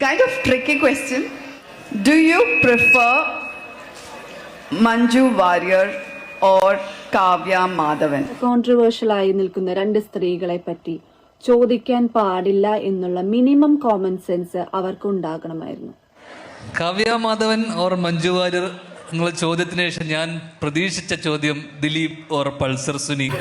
Kind of tricky question. Do you prefer Manju Warrior or Kavya Madhavan? Controversial ആയി നിൽക്കുന്ന രണ്ട് സ്ത്രീകളെ പറ്റി ചോദിക്കാൻ പാടില്ല എന്നുള്ള മിനിമം കോമൺ സെൻസ് അവർക്ക് ഉണ്ടാകണമായിരുന്നു കാവ്യ മാധവൻ ഓർ മഞ്ജു വാര്യർ എന്നുള്ള ചോദ്യത്തിന് ശേഷം ഞാൻ പ്രതീക്ഷിച്ച ചോദ്യം ദിലീപ് ഓർ പൾസർ സുനി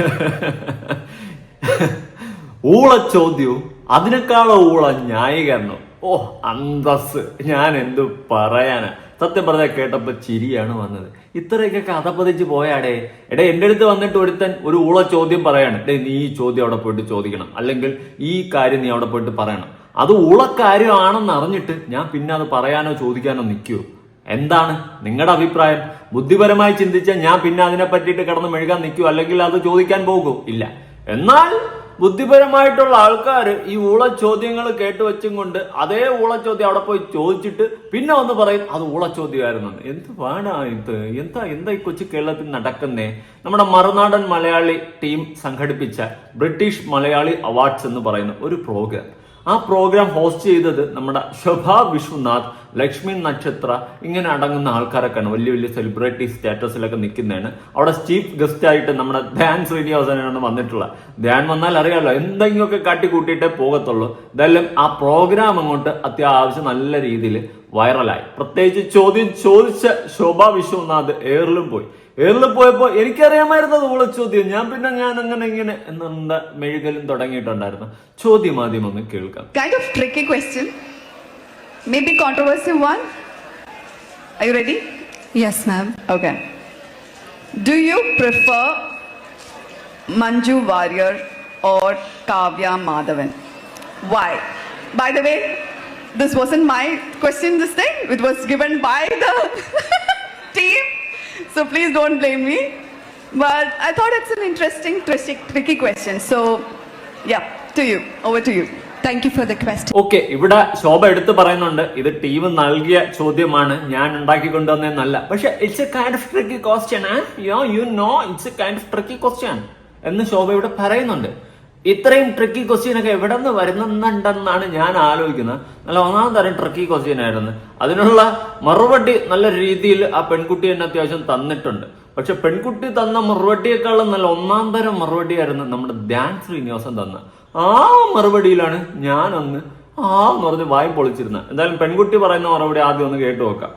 ഊള ചോദ്യവും അതിനേക്കാളോ ഊള ന്യായീകരണം ഓ അന്തസ് ഞാൻ എന്തു പറയാനാ? സത്യം പറഞ്ഞാൽ കേട്ടപ്പോൾ ചിരിയാണ് വന്നത്. ഇത്രയൊക്കെ കഥ പതിച്ച് പോയാടേ. എടേ എന്റെ അടുത്ത് വന്നിട്ട് ഒരുത്തൻ ഒരു ഊള ചോദ്യം പറയാണ്. ഡേ നീ ഈ ചോദ്യം അവിടെ പോയിട്ട് ചോദിക്കണം. അല്ലെങ്കിൽ ഈ കാര്യം നീ അവിടെ പോയിട്ട് പറയണം. അത് ഊള കാര്യമാണെന്ന് അറിഞ്ഞിട്ട് ഞാൻ പിന്നെ അത് പറയാനോ ചോദിക്കാനോ നിൽക്കൂ. എന്താണ് നിങ്ങളുടെ അഭിപ്രായം? ബുദ്ധിപരമായി ചിന്തിച്ചാൽ ഞാൻ പിന്നെ അതിനെ പറ്റിയിട്ട് കിടന്ന് മെഴുകാൻ നിൽക്കൂ. അല്ലെങ്കിൽ അത് ചോദിക്കാൻ പോകുമോ ഇല്ല. എന്നാൽ ബുദ്ധിപരമായിട്ടുള്ള ആൾക്കാർ ഈ ഊള ചോദ്യങ്ങൾ കേട്ട് വെച്ചും കൊണ്ട് അതേ ഊള ചോദ്യം അവിടെ പോയി ചോദിച്ചിട്ട് പിന്നെ ഒന്ന് പറയും അത് ഊള ചോദ്യമായിരുന്നു എന്ത് വേണ ഇത്? എന്താ എന്താ ഈ കൊച്ചു കേരളത്തിൽ നടക്കുന്നേ? നമ്മുടെ മറുനാടൻ മലയാളി ടീം സംഘടിപ്പിച്ച ബ്രിട്ടീഷ് മലയാളി അവാർഡ്സ് എന്ന് പറയുന്ന ഒരു പ്രോഗ്രാം. ആ പ്രോഗ്രാം ഹോസ്റ്റ് ചെയ്തത് നമ്മുടെ ശോഭ വിശ്വനാഥ് ലക്ഷ്മി നക്ഷത്ര ഇങ്ങനെ അടങ്ങുന്ന ആൾക്കാരൊക്കെയാണ്. വലിയ വലിയ സെലിബ്രിറ്റി സ്റ്റാറ്റസിലൊക്കെ നിൽക്കുന്നതാണ്. അവിടെ ചീഫ് ഗസ്റ്റ് ആയിട്ട് നമ്മുടെ ധ്യാൻ ശ്രീനിവാസനാണ് വന്നിട്ടുള്ളത് ധ്യാൻ വന്നാൽ അറിയാമല്ലോ എന്തെങ്കിലുമൊക്കെ കാട്ടിക്കൂട്ടിയിട്ടേ പോകത്തുള്ളൂ. ഇതെല്ലാം ആ പ്രോഗ്രാം അങ്ങോട്ട് അത്യാവശ്യം നല്ല രീതിയിൽ വൈറലായി പ്രത്യേകിച്ച് ചോദ്യം ചോദിച്ച ശോഭ വിശ്വനാഥ് എയറിലും പോയി. എയറിൽ പോയപ്പോൾ എനിക്കറിയാമായിരുന്നത് ഊള ചോദ്യം ഞാൻ പിന്നെ ഞാൻ അങ്ങനെ ഇങ്ങനെ എന്നുണ്ട മെഴുകലും തുടങ്ങിയിട്ടുണ്ടായിരുന്നു ചോദ്യം ആദ്യം ഒന്ന് കേൾക്കാം Kind of tricky question. Maybe controversial one. Are you ready? Yes, ma'am. Okay. Do you prefer Manju Warrior or Kavya Madhavan? Why? By the way, this wasn't my question this thing. It was given by the team. So please don't blame me. But I thought it's an interesting, tricky, tricky question. So, yeah, to you. Over to you. Thank you for the quest okay ഇവിടെ ശോഭ എടുത്തു പറയുന്നുണ്ട് ഇത് team നൽകിയ ചോദ്യമാണ് ഞാൻ ഉണ്ടാക്കി കൊണ്ടുവന്നതെന്നല്ല പക്ഷെ it's a kind of tricky question you know it's a kind of tricky question എന്ന് ശോഭ ഇവിടെ പറയുന്നുണ്ട് ഇത്രയും ട്രിക്കി ക്വസ്റ്റ്യൻ ഒക്കെ എവിടെ നിന്ന് വരുന്നുണ്ടെന്നാണ് ഞാൻ ആലോചിക്കുന്നത്. നല്ല ഒന്നാം തരം ട്രിക്കി ക്വസ്റ്റ്യൻ ആയിരുന്നു. അതിനുള്ള മറുപടി നല്ല രീതിയിൽ ആ പെൺകുട്ടി തന്നെ അത്യാവശ്യം തന്നിട്ടുണ്ട്. പക്ഷെ പെൺകുട്ടി തന്ന മറുപടിയേക്കാളും നല്ല ഒന്നാം തരം മറുപടിയായിരുന്നു നമ്മുടെ ധ്യാൻ ശ്രീനിവാസൻ തന്ന. ആ മറുപടിയിലാണ് ഞാൻ അന്ന് ആ എന്ന് പറഞ്ഞ് വായി പൊളിച്ചിരുന്നത്. എന്തായാലും പെൺകുട്ടി പറയുന്ന മറുപടി ആദ്യം ഒന്ന് കേട്ടു നോക്കാം.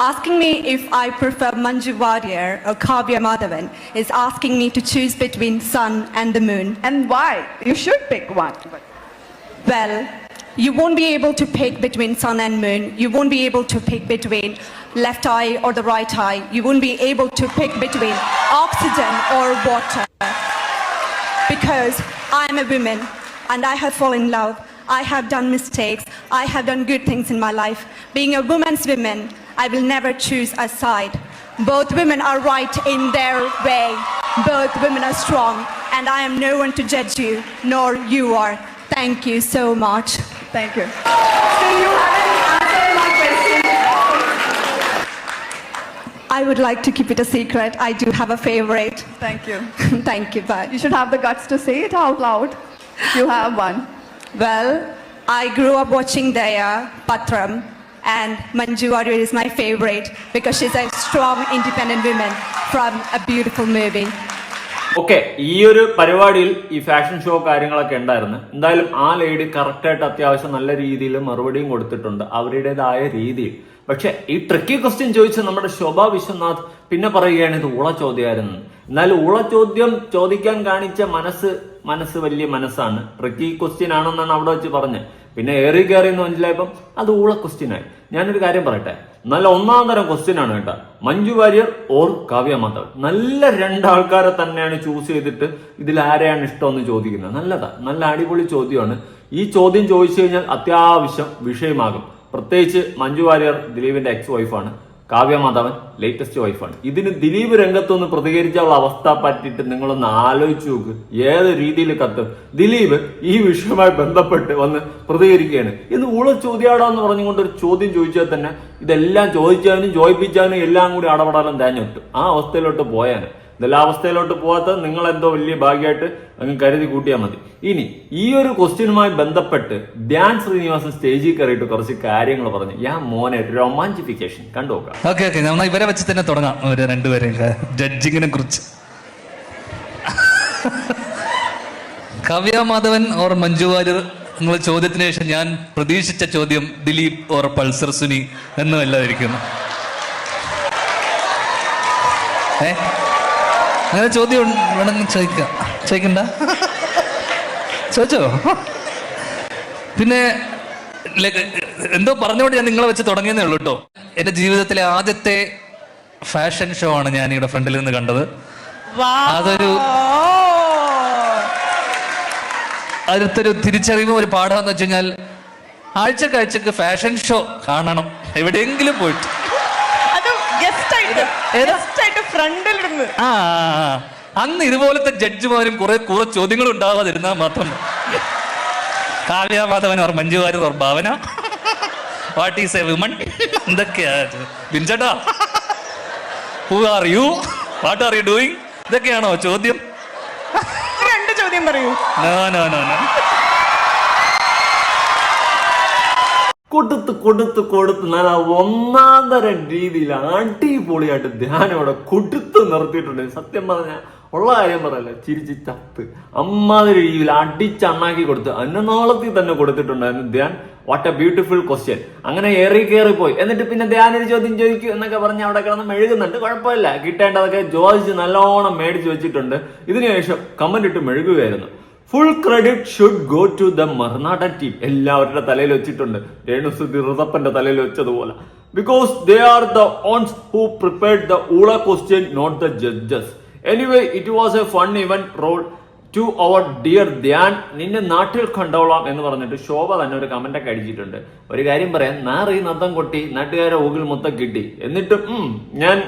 Asking me if I prefer Manju Warrior or Kavya Madhavan is asking me to choose between sun and the moon. And why? You should pick one. Well, you won't be able to pick between sun and moon. You won't be able to pick between left eye or the right eye. You won't be able to pick between oxygen or water. Because I'm a woman and I have fallen in love. I have done mistakes. I have done good things in my life. Being a woman's woman, I will never choose a side. Both women are right in their way. Both women are strong, and I am no one to judge you, nor you are. Thank you so much. Thank you. Still, you haven't answered my question. I would like to keep it a secret. I do have a favorite. Thank you. Thank you, bye. You should have the guts to say it out loud. You have one. Well, I grew up watching Daya Patram, and Manju Warrior is my favorite because she's a strong, independent woman from a beautiful movie. Okay ഈ ഒരു പരിപാടിയിൽ ഈ fashion show കാര്യങ്ങളൊക്കെ ഉണ്ടായിരുന്നു. എന്തായാലും ആ lady കറക്റ്റായിട്ട് അത്യാവശ്യം നല്ല രീതിയിൽ മറുപടിയും കൊടുത്തിട്ടുണ്ട് അവരുടേതായ രീതിയിൽ. പക്ഷെ ഈ ട്രിക്കി ക്വസ്റ്റ്യൻ ചോദിച്ച നമ്മുടെ ശോഭ വിശ്വനാഥ് പിന്നെ പറയുകയാണ് ഇത് ഊള ചോദ്യമായിരുന്നു. എന്നാൽ ഊള ചോദ്യം ചോദിക്കാൻ കാണിച്ച മനസ്സ് മനസ്സ് വലിയ മനസ്സാണ്. ട്രിക്കി ക്വസ്റ്റ്യൻ ആണെന്നാണ് അവിടെ വെച്ച് പറഞ്ഞത്. പിന്നെ ഏറി കയറി എന്ന് മനസ്സിലായപ്പം അത് ഊള ക്വസ്റ്റ്യൻ ആയി. ഞാനൊരു കാര്യം പറയട്ടെ. നല്ല ഒന്നാം തരം ക്വസ്റ്റ്യൻ ആണ് കേട്ടോ. മഞ്ജു വാര്യർ ഓർ കാവ്യ മാധവ്. നല്ല രണ്ടാൾക്കാരെ തന്നെയാണ് ചൂസ് ചെയ്തിട്ട് ഇതിൽ ആരെയാണ് ഇഷ്ടം എന്ന് ചോദിക്കുന്നത്. നല്ലതാ. നല്ല അടിപൊളി ചോദ്യമാണ്. ഈ ചോദ്യം ചോദിച്ചു കഴിഞ്ഞാൽ അത്യാവശ്യം വിഷയമാകും. പ്രത്യേകിച്ച് മഞ്ജു വാര്യർ ദിലീപിന്റെ എക്സ് വൈഫാണ് കാവ്യ മാധവൻ ലേറ്റസ്റ്റ് വൈഫാണ് ഇതിന് ദിലീപ് രംഗത്തൊന്ന് പ്രതികരിച്ച അവസ്ഥ പറ്റിയിട്ട് നിങ്ങളൊന്ന് ആലോചിച്ച് നോക്ക്. ഏത് രീതിയിൽ കത്ത്? ദിലീപ് ഈ വിഷയവുമായി ബന്ധപ്പെട്ട് വന്ന് പ്രതികരിക്കുകയാണ്. ഇത് ഊള ചോദ്യാടാന്ന് പറഞ്ഞുകൊണ്ട് ഒരു ചോദ്യം ചോദിച്ചാൽ തന്നെ ഇതെല്ലാം ചോദിച്ചാലും ചോദിപ്പിച്ചാലും എല്ലാം കൂടി അടപടാലും തേഞ്ഞിട്ടു. ആ അവസ്ഥയിലോട്ട് പോയാന് ഇതെല്ലാം അവസ്ഥയിലോട്ട് പോകാത്ത നിങ്ങൾ എന്തോ വലിയ ഭാഗ്യമായിട്ട് അങ്ങ് കരുതി കൂട്ടിയാൽ മതി. ഇനി ഈ ഒരു ക്വസ്റ്റ്യനുമായി ബന്ധപ്പെട്ട് ധ്യാൻ ശ്രീനിവാസൻ സ്റ്റേജിൽ കയറിയിട്ട് കുറച്ച് കാര്യങ്ങൾ പറഞ്ഞു. ഞാൻ മോനെ റൊമാന്റിഫിക്കേഷൻ കണ്ടു നോക്കാം. Okay okay. നമ്മൾ ഇവരെ വെച്ച് തന്നെ തുടങ്ങാം. ഒരു രണ്ടുപേരെയും ജഡ്ജിങ്ങിനെ കുറിച്ച്. കവ്യ മാധവൻ ഓർ മഞ്ജു വാര്യർ നിങ്ങൾ ചോദ്യത്തിന് ശേഷം ഞാൻ പ്രതീക്ഷിച്ച ചോദ്യം ദിലീപ് ഓർ പൾസർ സുനി എന്നുമല്ലാതിരിക്കുന്നു ഏ? അങ്ങനെ ചോദ്യം വേണമെങ്കിൽ ചോദിക്കാം. ചോദിക്കണ്ട? ചോദിച്ചോ? പിന്നെ എന്തോ പറഞ്ഞുകൊണ്ട് ഞാൻ നിങ്ങളെ വെച്ച് തുടങ്ങിയെന്നേ ഉള്ളൂ കേട്ടോ. എന്റെ ജീവിതത്തിലെ ആദ്യത്തെ ഫാഷൻ ഷോ ആണ് ഞാൻ ഇവിടെ ഫ്രണ്ടിൽ നിന്ന് കണ്ടത്. അതൊരു അടുത്തൊരു തിരിച്ചറിവും ഒരു പാഠമെന്ന് വെച്ച് കഴിഞ്ഞാൽ ആഴ്ചക്കാഴ്ചക്ക് ഫാഷൻ ഷോ കാണണം എവിടെയെങ്കിലും പോയിട്ട്. ഏതാ? ഫ്രണ്ടിലിരുന്ന്. ആ. അന്ന് ഇതുപോലത്തെ ജഡ്ജിമാരും കുറെ കുറെ ചോദ്യങ്ങൾ ഉണ്ടാവാതിരുന്നാൽ മാത്രം. Kavya Madhavan or Manju Warrier or Bhavana. What is a women എന്തൊക്കെയാ? ബിൻചേട്ടാ. Who are you what are you doing ഇതൊക്കെയാണോ ചോദ്യം? രണ്ട് ചോദ്യം പറയൂ. നോ നോ നോ നോ കൊടുത്ത് കൊടുത്ത് കൊടുത്ത് നല്ല ഒന്നാം തരം രീതിയിൽ അടിപൊളിയായിട്ട് ധ്യാനം അവിടെ കൊടുത്ത് നിർത്തിയിട്ടുണ്ട്. സത്യം പറഞ്ഞാൽ ഉള്ള കാര്യം പറയല്ല ചിരിച്ച് ചത്ത്. അമ്മാതിരി രീതിയിൽ അടിച്ചണ്ണാക്കി കൊടുത്ത്. അന്നനാളത്തിൽ തന്നെ കൊടുത്തിട്ടുണ്ടായിരുന്നു Dhyan. What a beautiful question അങ്ങനെ ഏറി കയറി പോയി. എന്നിട്ട് പിന്നെ ധ്യാൻ ഒരു ചോദ്യം ചോദിക്കൂ എന്നൊക്കെ പറഞ്ഞ് അവിടെ കിടന്ന് മെഴുകുന്നുണ്ട്. കുഴപ്പമില്ല. കിട്ടേണ്ടതൊക്കെ ചോദിച്ച് നല്ലോണം മേടിച്ച് വെച്ചിട്ടുണ്ട്. ഇതിനുശേഷം കമന്റ് ഇട്ട് മെഴുകുകയായിരുന്നു. Full credit should go to the Marunadan team എല്ലാവരുടെ തലയിൽ വെച്ചിട്ടുണ്ട്. രേണുസുദ്ധി ഋതപ്പന്റെ തലയിൽ വെച്ചതുപോലെ. Because they are the ones who prepared the ഊള question not the judges anyway it was a fun event role to our dear Dhyan നിന്നെ നാട്ടിൽ കണ്ടോളാം എന്ന് പറഞ്ഞിട്ട് ശോഭ തന്നെ ഒരു കമന്റ് ഒക്കെ അടിച്ചിട്ടുണ്ട്. ഒരു കാര്യം പറയാം നാറി നത്തം കൊട്ടി നാട്ടുകാരെ ഊകിൽ മൊത്തം കിട്ടി. എന്നിട്ടും ഞാൻ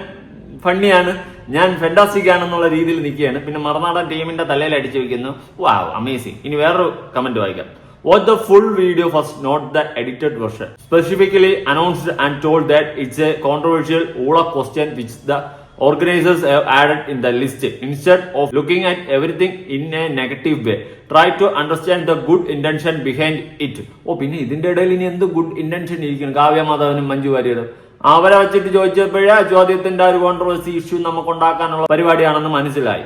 ഫണ്ണിയാണ്. ഞാൻ ഫെൻഡാസ്റ്റിക് ആണെന്നുള്ള രീതിയിൽ നിൽക്കുകയാണ്. പിന്നെ മറുനാടൻ ടീമിന്റെ തലയിൽ അടിച്ചു വെക്കുന്നു. വാവ് അമേസിംഗ് ഇനി വേറൊരു കമന്റ് വായിക്കാം. What the full video first not the edited version specifically announced and told that it's a controversial ഊള question which the organisers added in the list instead of looking at everything in a negative way try to understand the good intention behind it ഓ പിന്നെ ഇതിന്റെ ഇടയിൽ ഇനി എന്ത് good intention ഇരിക്കുന്നു? കാവ്യ മാധവനും മഞ്ജു വാര്യരും. അവരെ വെച്ചിട്ട് ചോദിച്ചപ്പോഴേ ചോദ്യത്തിന്റെ ഒരു കോൺട്രവേഴ്സി ഇഷ്യൂ നമുക്ക് ഉണ്ടാക്കാനുള്ള പരിപാടിയാണെന്ന് മനസ്സിലായി.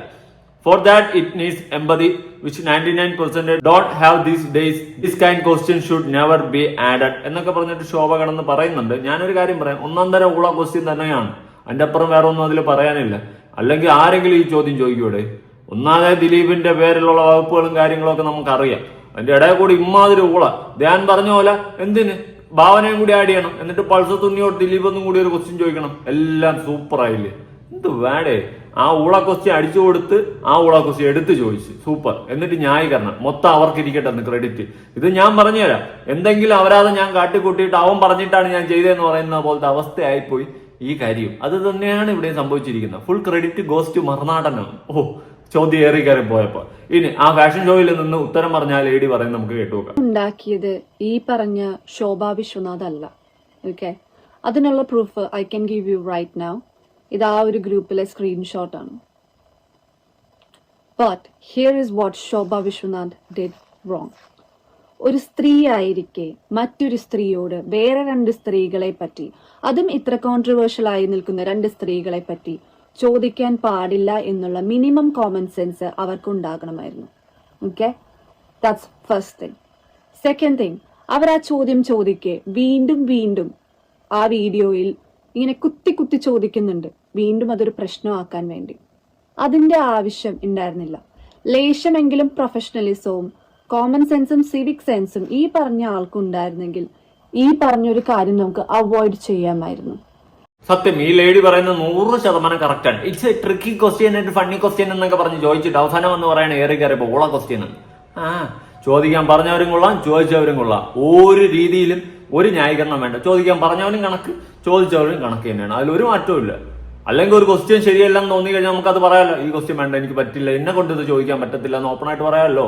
For that it needs empathy which ninety nine percent dot have these days this kind question should never be added എന്നൊക്കെ പറഞ്ഞിട്ട് ശോഭ കടന്ന് പറയുന്നുണ്ട്. ഞാനൊരു കാര്യം പറയാം. ഒന്നാം തരം ഉള്ള ക്വസ്റ്റ്യൻ തന്നെയാണ്. അതിന്റെ അപ്പുറം വേറെ ഒന്നും അതിൽ പറയാനില്ല. അല്ലെങ്കിൽ ആരെങ്കിലും ഈ ചോദ്യം ചോദിക്കൂടെ? ഒന്നാമത് ദിലീപിന്റെ പേരിലുള്ള വകുപ്പുകളും കാര്യങ്ങളൊക്കെ നമുക്കറിയാം. അതിന്റെ ഇടയിൽ കൂടി ഇമ്മാതിരി ഊള. ധ്യാൻ പറഞ്ഞ പോലെ എന്തിന്? ഭാവനയും കൂടി ആഡ് ചെയ്യണം. എന്നിട്ട് പൾസ തുന്നിയോട് ദിലീപ് ഒന്നും കൂടി ഒരു ക്വസ്റ്റ്യൻ ചോദിക്കണം. എല്ലാം സൂപ്പർ ആയില്ലേ? എന്ത് വേടേ? ആ ഊള ക്വസ്റ്റ്യൻ അടിച്ചു കൊടുത്ത് ആ ഊള ക്വസ്റ്റ്യൻ എടുത്ത് ചോദിച്ചു. സൂപ്പർ എന്നിട്ട് ന്യായീകരണം. മൊത്തം അവർക്ക് ഇരിക്കട്ടെ എന്ന് ക്രെഡിറ്റ് ഇത് ഞാൻ പറഞ്ഞുതരാം. എന്തെങ്കിലും അവരാതെ ഞാൻ കാട്ടിക്കൂട്ടിയിട്ട് അവൻ പറഞ്ഞിട്ടാണ് ഞാൻ ചെയ്തതെന്ന് പറയുന്ന പോലത്തെ അവസ്ഥയായിപ്പോയി ഈ കാര്യം. അത് തന്നെയാണ് ഇവിടെ സംഭവിച്ചിരിക്കുന്നത്. ഫുൾ ക്രെഡിറ്റ് ഗോസ് ടു മറുനാടനാണ്. ഓ ചോദ്യം ഏറി കയറി പോയപ്പോ. ഇനി ആ ഫാഷൻ ഷോയിൽ നിന്ന് ഉത്തരം പറഞ്ഞാൽ ലേഡി പറയുന്നത് നമുക്ക് കേട്ടുനോക്കാം ഉണ്ടാക്കിയത് ഈ പറഞ്ഞ ശോഭ വിശ്വനാഥ് അല്ല. ഓക്കെ അതിനുള്ള proof I can give you right now ഇത് ആ ഒരു ഗ്രൂപ്പിലെ സ്ക്രീൻഷോട്ട് ആണ്. But here is what Shobha Vishwanath did wrong ഒരു സ്ത്രീ ആയിരിക്കെ മറ്റൊരു സ്ത്രീയോട് വേറെ രണ്ട് സ്ത്രീകളെ പറ്റി അതും ഇത്ര കോൺട്രവേഴ്ഷ്യൽ ആയി നിൽക്കുന്ന രണ്ട് സ്ത്രീകളെ പറ്റി ചോദിക്കാൻ പാടില്ല എന്നുള്ള മിനിമം കോമൺ സെൻസ് അവർക്ക് ഉണ്ടാകണമായിരുന്നു okay that's first thing second thing അവർ ആ ചോദ്യം ചോദിക്കെ വീണ്ടും വീണ്ടും ആ വീഡിയോയിൽ ഇങ്ങനെ കുത്തി കുത്തി ചോദിക്കുന്നുണ്ട്. വീണ്ടും അതൊരു പ്രശ്നമാക്കാൻ വേണ്ടി. അതിന്റെ ആവശ്യം ഉണ്ടായിരുന്നില്ല. ലേശമെങ്കിലും പ്രൊഫഷണലിസവും കോമൺ സെൻസും സിവിക് സെൻസും ഈ പറഞ്ഞ ആൾക്കുണ്ടായിരുന്നെങ്കിൽ ഈ പറഞ്ഞൊരു കാര്യം നമുക്ക് അവോയ്ഡ് ചെയ്യാമായിരുന്നു. സത്യം ഈ ലേഡി പറയുന്നത് നൂറ് ശതമാനം ആണ്. It's a tricky question and funny question എന്നൊക്കെ പറഞ്ഞ് ചോദിച്ചിട്ട് അവസാനം എന്ന് പറയണ ഏറി കയറിയപ്പോ ഓള ക്വസ്റ്റ്യൻ ആ ചോദിക്കാൻ പറഞ്ഞവരും കൊള്ളാം ചോദിച്ചവരും കൊള്ളാം. ഒരു രീതിയിലും ഒരു ന്യായീകരണം വേണ്ട. ചോദിക്കാൻ പറഞ്ഞവനും കണക്ക് ചോദിച്ചവരും കണക്ക് തന്നെയാണ്. അതിലൊരു മാറ്റവും ഇല്ല. അല്ലെങ്കിൽ ഒരു ക്വസ്റ്റ്യൻ ശരിയല്ലെന്ന് തോന്നി കഴിഞ്ഞാൽ നമുക്കത് പറയാമല്ലോ ഈ ക്വസ്റ്റ്യൻ വേണ്ട എനിക്ക് പറ്റില്ല. എന്നെ കൊണ്ട് ഇത് ചോദിക്കാൻ പറ്റത്തില്ല എന്ന് ഓപ്പൺ ആയിട്ട് പറയാമല്ലോ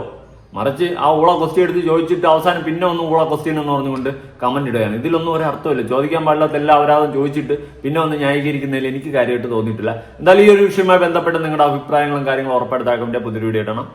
മറിച്ച് ആ ഊള ക്വസ്റ്റ്യൻ എടുത്ത് ചോദിച്ചിട്ട് അവസാനം പിന്നെ ഒന്ന് ഊള ക്വസ്റ്റ്യൻ എന്ന് പറഞ്ഞുകൊണ്ട് കമന്റ് ഇടുകയാണ്. ഇതിലൊന്നും ഒരു അർത്ഥമില്ല ചോദിക്കാൻ പാടില്ലാത്ത എല്ലാ അപരാധം ചോദിച്ചിട്ട് പിന്നെ ഒന്ന് ന്യായീകരിക്കുന്നതിൽ എനിക്ക് കാര്യമായിട്ട് തോന്നിയിട്ടില്ല. എന്തായാലും ഈ ഒരു വിഷയവുമായി ബന്ധപ്പെട്ട് നിങ്ങളുടെ അഭിപ്രായങ്ങളും കാര്യങ്ങളും ഉറപ്പെടുത്താൻ പുതിയ വീഡിയോ ഇടണം.